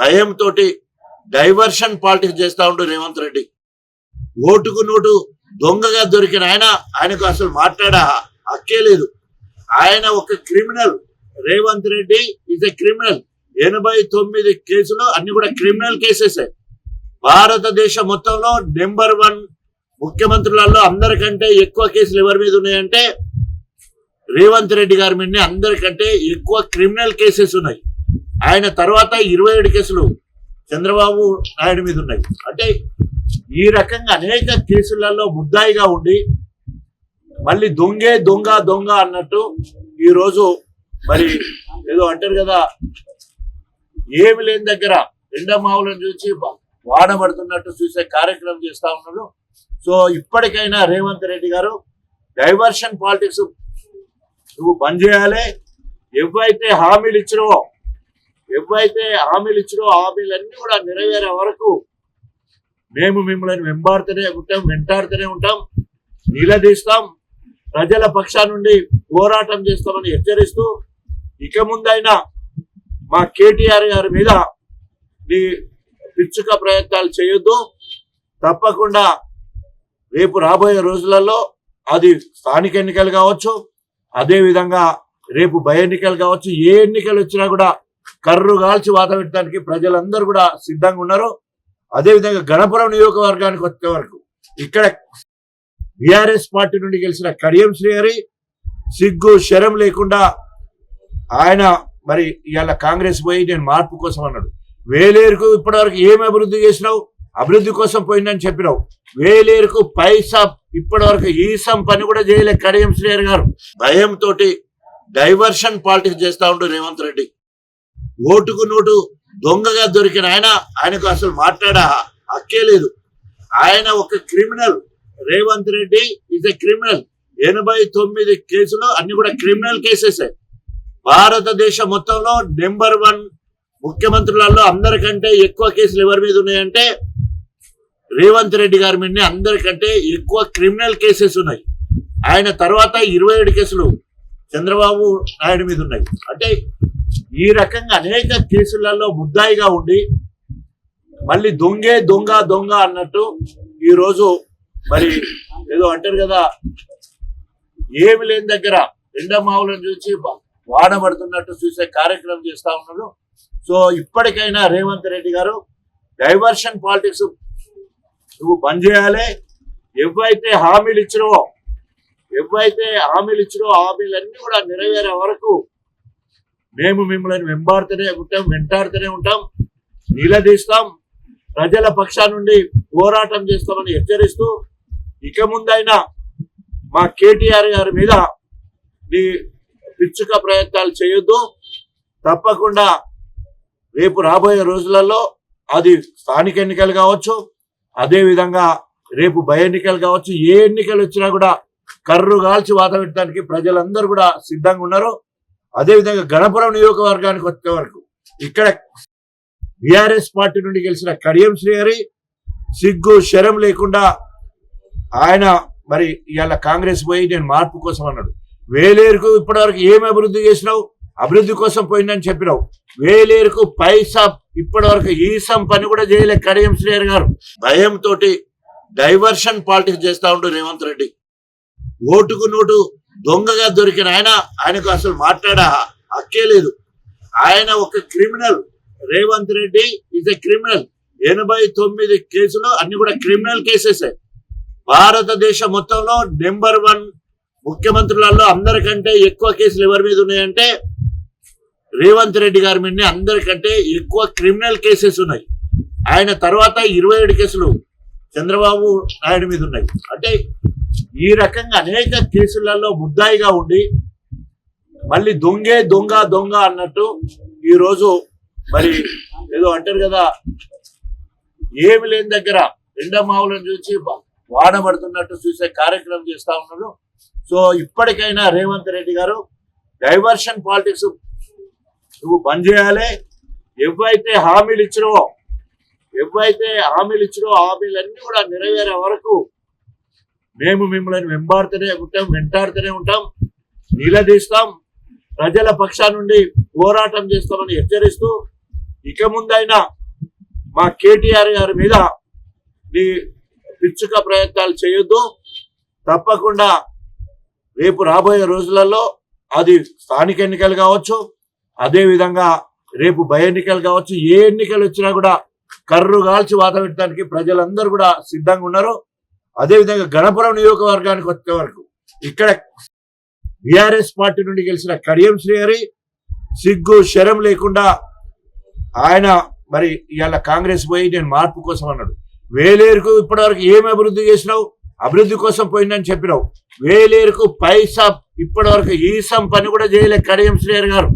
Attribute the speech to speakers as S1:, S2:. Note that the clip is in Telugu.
S1: భయంతో డైవర్షన్ పాలిటిక్స్ చేస్తా ఉండు రేవంత్ రెడ్డి. ఓటుకు నోటు దొంగగా దొరికిన ఆయన ఆయనకు అసలు మాట్లాడా హక్కే లేదు. ఆయన ఒక criminal. Revanth Reddy is a criminal ఎనభై తొమ్మిది కేసులు అన్ని కూడా క్రిమినల్ కేసెస్ భారతదేశం మొత్తంలో నెంబర్ వన్ ముఖ్యమంత్రులలో అందరికంటే ఎక్కువ కేసులు ఎవరి మీద ఉన్నాయంటే రేవంత్ రెడ్డి గారి మీద అందరికంటే ఎక్కువ క్రిమినల్ కేసెస్ ఉన్నాయి. ఆయన తర్వాత ఇరవై ఏడు కేసులు చంద్రబాబు నాయుడు మీద ఉన్నాయి. అంటే ఈ రకంగా అనేక కేసులలో ముద్దాయిగా ఉండి మళ్ళీ దొంగే దొంగ దొంగ అన్నట్టు ఈ రోజు మరి ఏదో అంటారు కదా ఏమి లేని దగ్గర ఎండమావులను చూసి వాడబడుతున్నట్టు చూసే కార్యక్రమం చేస్తా ఉన్నారు. సో ఇప్పటికైనా రేవంత్ రెడ్డి గారు డైవర్షన్ పాలిటిక్స్ నువ్వు బంద్ చేయాలి. ఎవైతే హామీలు ఇచ్చినవో ఎవైతే హామీలు ఇచ్చినో హామీలన్నీ కూడా నెరవేరే వరకు మేము మిమ్మల్ని వెంబాడుతూనే ఉంటాం వెంటాడుతూనే ఉంటాం నిలదీస్తాం. ప్రజల పక్షా నుండి పోరాటం చేస్తామని హెచ్చరిస్తూ ఇక ముందైనా మా కేటీఆర్ గారి మీద నీ పిచ్చుక ప్రయత్నాలు చేయొద్దు. తప్పకుండా రేపు రాబోయే రోజులలో అది స్థానిక ఎన్నికలు కావచ్చు అదేవిధంగా రేపు భయ ఎన్నికలు కావచ్చు ఏ ఎన్నికలు వచ్చినా కూడా కర్రు కాల్చి వాత పెట్టడానికి ప్రజలందరూ కూడా సిద్ధంగా ఉన్నారు. అదే విధంగా గణపురం నియోజకవర్గానికి వచ్చే వరకు ఇక్కడ బీఆర్ఎస్ పార్టీ నుండి గెలిచిన కడియం శ్రీహరి సిగ్గు శరం లేకుండా ఆయన మరి ఇవాళ కాంగ్రెస్ పోయి నేను మార్పు కోసం అన్నాడు. వేలేరుకు ఇప్పటివరకు ఏమి అభివృద్ధి చేసినావు? అభివృద్ధి కోసం పోయిందని చెప్పినావు. వేలేరుకు పైసా ఇప్పటివరకు ఈసం పని కూడా చేయలే కడియం శ్రీహరి గారు. భయంతో డైవర్షన్ పాలిటిక్స్ చేస్తా ఉండు రేవంత్ రెడ్డి. ఓటుకు నోటు దొంగగా దొరికిన ఆయన ఆయనకు అసలు మాట్లాడా హక్కే లేదు. ఆయన ఒక criminal. Revanth Reddy is a criminal ఎనభై తొమ్మిది కేసులు అన్ని కూడా క్రిమినల్ కేసెస్ భారతదేశం మొత్తంలో నెంబర్ వన్ ముఖ్యమంత్రులలో అందరికంటే ఎక్కువ కేసులు ఎవరి మీద ఉన్నాయంటే రేవంత్ రెడ్డి గారి మీద అందరికంటే ఎక్కువ క్రిమినల్ కేసెస్ ఉన్నాయి. ఆయన తర్వాత ఇరవై ఏడు కేసులు చంద్రబాబు నాయుడు మీద ఉన్నాయి. అంటే ఈ రకంగా అనేక కేసులలో ముద్దాయిగా ఉండి మళ్ళీ దొంగే దొంగ దొంగ అన్నట్టు ఈ రోజు మరి ఏదో అంటారు కదా ఏమి లేని దగ్గర ఎండమావులను చూసి వాడబడుతున్నట్టు చూసే కార్యక్రమం చేస్తా ఉన్నారు. సో ఇప్పటికైనా రేవంత్ రెడ్డి గారు డైవర్షన్ పాలిటిక్స్ నువ్వు బంద్ చేయాలి. ఎవైతే హామీలు ఇచ్చినవో ఎవైతే హామీలు ఇచ్చినో హామీలన్నీ కూడా నెరవేరే వరకు మేము మిమ్మల్ని వెంబాడుతూనే ఉంటాం వెంటాడుతూనే ఉంటాం నిలదీస్తాం. ప్రజల పక్షా నుండి పోరాటం చేస్తామని హెచ్చరిస్తూ ఇక ముందైనా మా కేటీఆర్ గారి మీద నీ పిచ్చుక ప్రయత్నాలు చేయొద్దు. తప్పకుండా రేపు రాబోయే రోజులలో అది స్థానిక ఎన్నికలు కావచ్చు అదేవిధంగా రేపు భయ ఎన్నికలు కావచ్చు ఏ ఎన్నికలు వచ్చినా కూడా కర్రు కాల్చి వాత పెట్టడానికి ప్రజలందరూ కూడా సిద్ధంగా ఉన్నారు. అదే విధంగా గణపురం నియోజకవర్గానికి వచ్చే వరకు ఇక్కడ బీఆర్ఎస్ పార్టీ నుండి గెలిచిన కడియం శ్రీహరి సిగ్గు శరం లేకుండా ఆయన మరి ఇవాళ కాంగ్రెస్ పోయి నేను మార్పు కోసం అన్నాడు. వేలేరుకు ఇప్పటివరకు ఏమి అభివృద్ధి చేసినావు? అభివృద్ధి కోసం పోయిందని చెప్పినావు. వేలేరుకు పైసా ఇప్పటివరకు ఈసం పని కూడా చేయలే కడియం శ్రీహరి గారు. భయంతో డైవర్షన్ పాలిటిక్స్ చేస్తా ఉండు రేవంత్ రెడ్డి. ఓటుకు నోటు దొంగగా దొరికిన ఆయన ఆయనకు అసలు మాట్లాడ హక్కే లేదు. ఆయన ఒక criminal. Revanth Reddy is a criminal ఎనభై తొమ్మిది కేసులు అన్ని కూడా క్రిమినల్ కేసెస్. భారతదేశం మొత్తంలో నెంబర్ వన్ ముఖ్యమంత్రులలో అందరికంటే ఎక్కువ కేసులు ఎవరి మీద ఉన్నాయంటే రేవంత్ రెడ్డి గారి మీద అందరికంటే ఎక్కువ క్రిమినల్ కేసెస్ ఉన్నాయి. ఆయన తర్వాత ఇరవై ఏడు కేసులు చంద్రబాబు నాయుడు మీద ఉన్నాయి. అంటే ఈ రకంగా అనేక కేసులలో ముద్దాయిగా ఉండి మళ్ళీ దొంగే దొంగ దొంగ అన్నట్టు ఈ రోజు మరి ఏదో అంటారు కదా ఏమి లేని దగ్గర ఎండమావులను చూసి వాడబడుతున్నట్టు చూసే కార్యక్రమం చేస్తా ఉన్నారు సో ఇప్పటికైనా రేవంత్ రెడ్డి గారు డైవర్షన్ పాలిటిక్స్ నువ్వు బంద్ చేయాలి. ఎవైతే హామీలు ఇచ్చినవో ఎవైతే హామీలు ఇచ్చినో హామీలన్నీ కూడా నెరవేరే వరకు మేము మిమ్మల్ని వెంబాడుతూనే ఉంటాం వెంటాడుతూనే ఉంటాం నిలదీస్తాం. ప్రజల పక్షా నుండి పోరాటం చేస్తామని హెచ్చరిస్తూ ఇక ముందైనా మా కేటీఆర్ గారి మీద నీ పిచ్చుక ప్రయత్నాలు చేయొద్దు. తప్పకుండా రేపు రాబోయే రోజులలో అది స్థానిక ఎన్నికలు కావచ్చు అదేవిధంగా రేపు భయ ఎన్నికలు కావచ్చు ఏ ఎన్నికలు వచ్చినా కూడా కర్రు కాల్చి వాత పెట్టడానికి ప్రజలందరూ కూడా సిద్ధంగా ఉన్నారు. అదే విధంగా గణపురం నియోజకవర్గానికి వచ్చే వరకు ఇక్కడ బీఆర్ఎస్ పార్టీ నుండి గెలిచిన కడియం శ్రీహరి సిగ్గు శరం లేకుండా ఆయన మరి ఇవాళ కాంగ్రెస్ పోయి నేను మార్పు కోసం అన్నాడు. వేలేరుకు ఇప్పటివరకు ఏం అభివృద్ధి చేసినావు? అభివృద్ధి కోసం పోయిందని చెప్పినావు. వేలేరుకు పైసా ఇప్పటివరకు ఈసం పని కూడా చేయలే కడియం శ్రీహరి గారు.